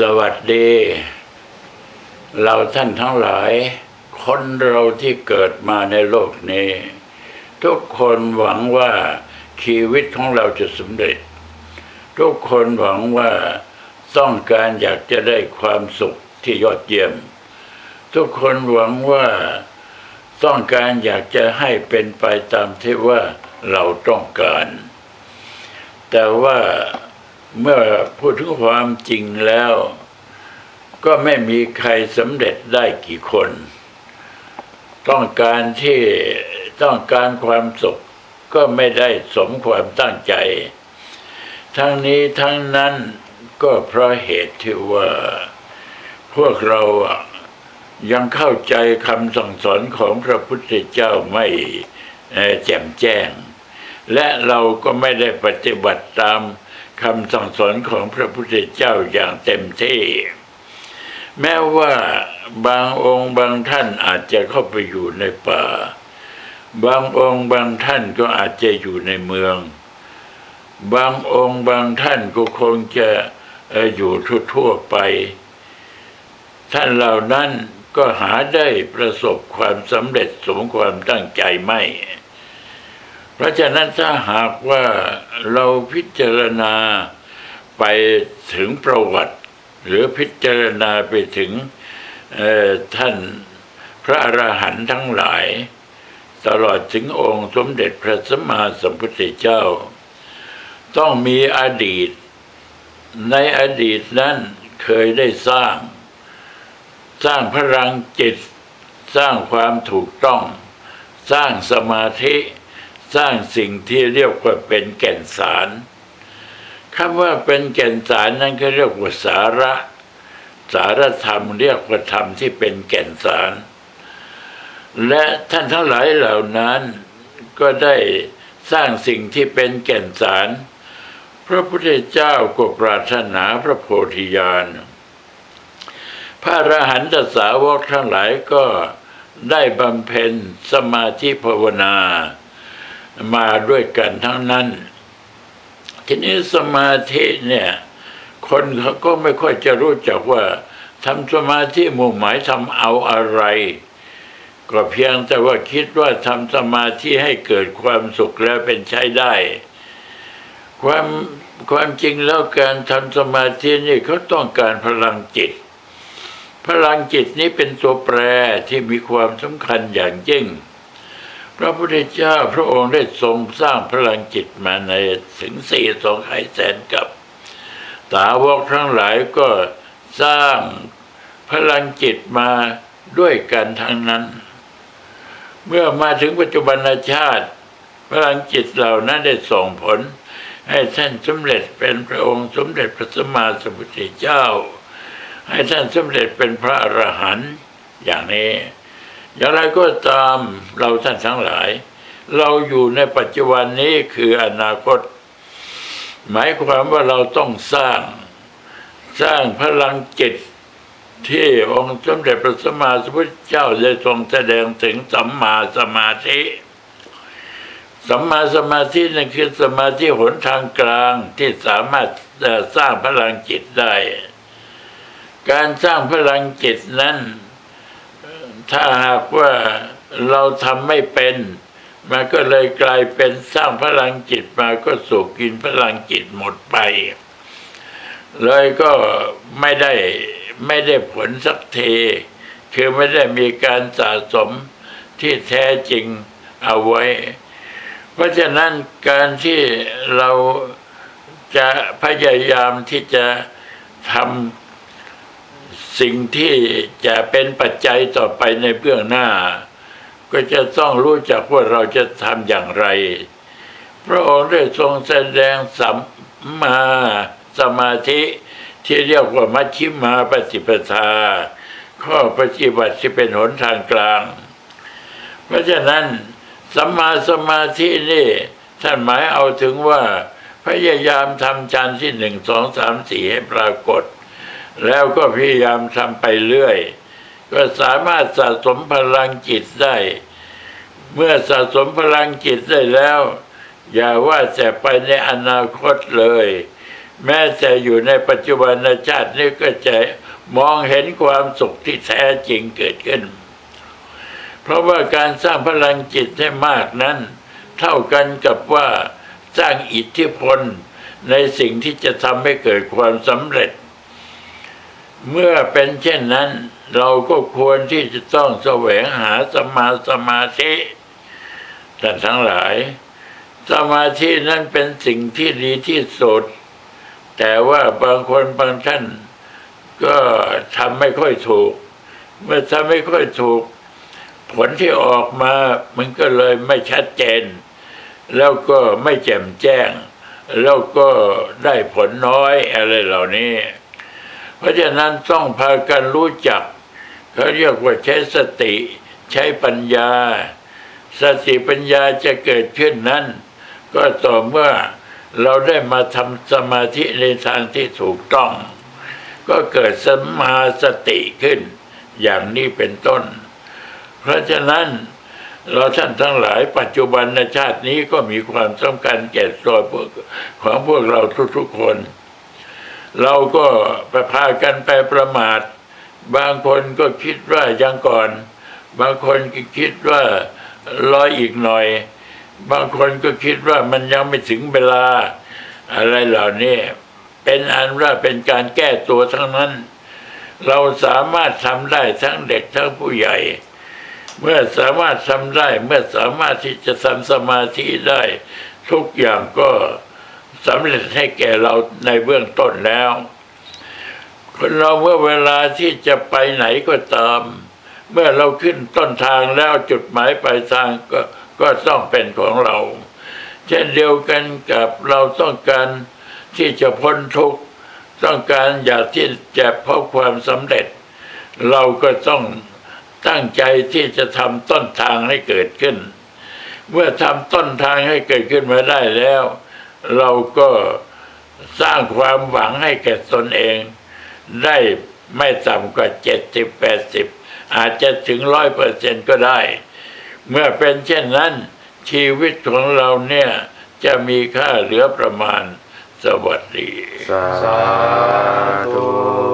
สวัสดี เราท่านทั้งหลาย คนเราที่เกิดมาในโลกนี้ ทุกคนหวังว่าชีวิตของเราจะสำเร็จ ทุกคนหวังว่าต้องการอยากจะได้ความสุขที่ยอดเยี่ยม ทุกคนหวังว่าต้องการอยากจะให้เป็นไปตามที่ว่าเราต้องการ แต่ว่า เมื่อพูดถึงความจริงแล้ว ก็ไม่มีใครสำเร็จได้กี่คน ต้องการที่ต้องการความสุขก็ไม่ได้สมความตั้งใจ ทั้งนี้ทั้งนั้นก็เพราะเหตุที่ว่าพวกเรายังเข้าใจคำสั่งสอนของพระพุทธเจ้าไม่แจ่มแจ้ง และเราก็ไม่ได้ปฏิบัติตาม คำสั่งสอนของพระพุทธเจ้าอย่างเต็มที่แม้ว่าบางองค์บางท่านอาจจะเข้าไปอยู่ในป่า บางองค์บางท่านก็อาจจะอยู่ในเมือง บางองค์บางท่านก็คงจะอ่ออยู่ทั่วๆไป ท่านเหล่านั้นก็หาได้ประสบความสำเร็จสมความตั้งใจไม่ เพราะฉะนั้นถ้าหากว่าเราพิจารณาไปถึงประวัติ หรือพิจารณาไปถึงท่านพระอรหันต์ทั้งหลาย ตลอดถึงองค์สมเด็จพระสัมมาสัมพุทธเจ้า ต้องมีอดีต ในอดีตนั้นเคยได้สร้าง สร้างพลังจิต สร้างความถูกต้อง สร้างสมาธิ สร้างสิ่งที่เรียกว่าเป็นแก่นสารคำว่าเป็นแก่นสารนั้นก็เรียกว่าสาระ สารธรรมเรียกว่าธรรมที่เป็นแก่นสาร และท่านทั้งหลายเหล่านั้นก็ได้สร้างสิ่งที่เป็นแก่นสาร พระพุทธเจ้าก็ปรารถนาพระโพธิญาณพระอรหันตสาวกทั้งหลายก็ได้บำเพ็ญสมาธิภาวนา มาด้วยกันทั้งนั้น ทีนี้สมาธิเนี่ย คนเขาก็ไม่ค่อยจะรู้จักว่าทำสมาธิมุ่งหมายทำเอาอะไร ก็เพียงแต่ว่าคิดว่าทำสมาธิให้เกิดความสุขแล้วเป็นใช้ได้ ความความจริงแล้วการทำสมาธินี่เขาต้องการพลังจิต พลังจิตนี้เป็นตัวแปรที่มีความสำคัญอย่างยิ่ง พระพุทธเจ้าพระองค์ได้ทรงสร้างพลังจิตมาในถึงสี่สองไขแสนกับสาวกทั้งหลายก็สร้างพลังจิตมาด้วยกันทั้งนั้น เมื่อมาถึงปัจจุบันชาติ พลังจิตเหล่านั้นได้ส่งผล ให้ท่านสำเร็จเป็นพระองค์สมเด็จพระสัมมาสัมพุทธเจ้า ให้ท่านสำเร็จเป็นพระอรหันต์อย่างนี้ อย่างไรก็ตามเราท่านทั้งหลาย เราอยู่ในปัจจุบันนี้คืออนาคต หมายความว่าเราต้องสร้าง สร้างพลังจิตที่องค์สมเด็จพระสัมมาสัมพุทธเจ้าได้ทรงแสดงถึงสัมมาสมาธิสัมมาสมาธินั่นคือสมาธิหนทางกลางที่สามารถสร้างพลังจิตได้ การสร้างพลังจิตนั้น ถ้าหากว่าเราทำไม่เป็นมันก็เลยกลายเป็นสร้างพลังจิตมาก็สูบกินพลังจิตหมดไป เลยก็ไม่ได้ไม่ได้ผลสักทีคือไม่ได้มีการสะสมที่แท้จริงเอาไว้ เพราะฉะนั้นการที่เราจะพยายามที่จะทำ สิ่งที่จะเป็นปัจจัยต่อไปในเบื้องหน้า ก็จะต้องรู้จักว่าเราจะทำอย่างไร พระองค์ได้ทรงแสดงสัมมาสมาธิที่เรียกว่ามัชชิมาปฏิปทา ข้อปฏิบัติที่เป็นหนทางกลาง เพราะฉะนั้นสัมมาสมาธินี่ท่านหมายเอาถึงว่า พยายามทำฌานที่หนึ่งสองสามสี่ให้ปรากฏ แล้วก็พยายามทำไปเรื่อย ก็สามารถสะสมพลังจิตได้ เมื่อสะสมพลังจิตได้แล้ว อย่าว่าแต่ไปในอนาคตเลย แม้แต่อยู่ในปัจจุบันชาตินี้ก็จะมองเห็นความสุขที่แท้จริงเกิดขึ้น เพราะว่าการสร้างพลังจิตให้มากนั้น เท่ากันกับว่าสร้างอิทธิพลในสิ่งที่จะทำให้เกิดความสำเร็จ เมื่อเป็นเช่นนั้น เราก็ควรที่จะต้องแสวงหาสมาสมาธิท่านทั้งหลาย สมาธินั้นเป็นสิ่งที่ดีที่สุด แต่ว่าบางคนบางท่าน ก็ทำไม่ค่อยถูก เมื่อทำไม่ค่อยถูก ผลที่ออกมามันก็เลยไม่ชัดเจน แล้วก็ไม่แจ่มแจ้ง แล้วก็ได้ผลน้อยอะไรเหล่านี้ เพราะฉะนั้นต้องพากันรู้จัก เขาเรียกว่าใช้สติใช้ปัญญา สติปัญญาจะเกิดขึ้นนั้น ก็ต่อเมื่อเราได้มาทำสมาธิในทางที่ถูกต้อง ก็เกิดสมาสติขึ้น อย่างนี้เป็นต้น เพราะฉะนั้นเราท่านทั้งหลายปัจจุบันในชาตินี้ก็มีความสำคัญแก่ตัวพวกของพวกเราทุกๆคน เราก็ไปพากันไปประมาท บางคนก็คิดว่ายังก่อน บางคนก็คิดว่ารออีกหน่อย บางคนก็คิดว่ามันยังไม่ถึงเวลา อะไรเหล่านี้เป็นอันว่าเป็นการแก้ตัวทั้งนั้น เราสามารถทำได้ทั้งเด็กทั้งผู้ใหญ่ เมื่อสามารถทำได้ เมื่อสามารถที่จะทำสมาธิได้ ทุกอย่างก็ สำเร็จให้แก่เราในเบื้องต้นแล้วคนเราเมื่อเวลาที่จะไปไหนก็ตาม เมื่อเราขึ้นต้นทางแล้วจุดหมายปลายทางก็ก็ต้องเป็นของเรา เช่นเดียวกันกับเราต้องการที่จะพ้นทุกข์ต้องการอยากที่จะพบความสำเร็จ เราก็ต้องตั้งใจที่จะทำต้นทางให้เกิดขึ้น เมื่อทำต้นทางให้เกิดขึ้นมาได้แล้ว เราก็สร้างความหวังให้แก่ตนเอง ได้ไม่ต่ำกว่าเจ็ดสิบแปดสิบอาจจะถึงร้อยเปอร์เซ็นก็ได้ เมื่อเป็นเช่นนั้น ชีวิตของเราเนี่ย จะมีค่าเหลือประมาณสวัสดี สาธุ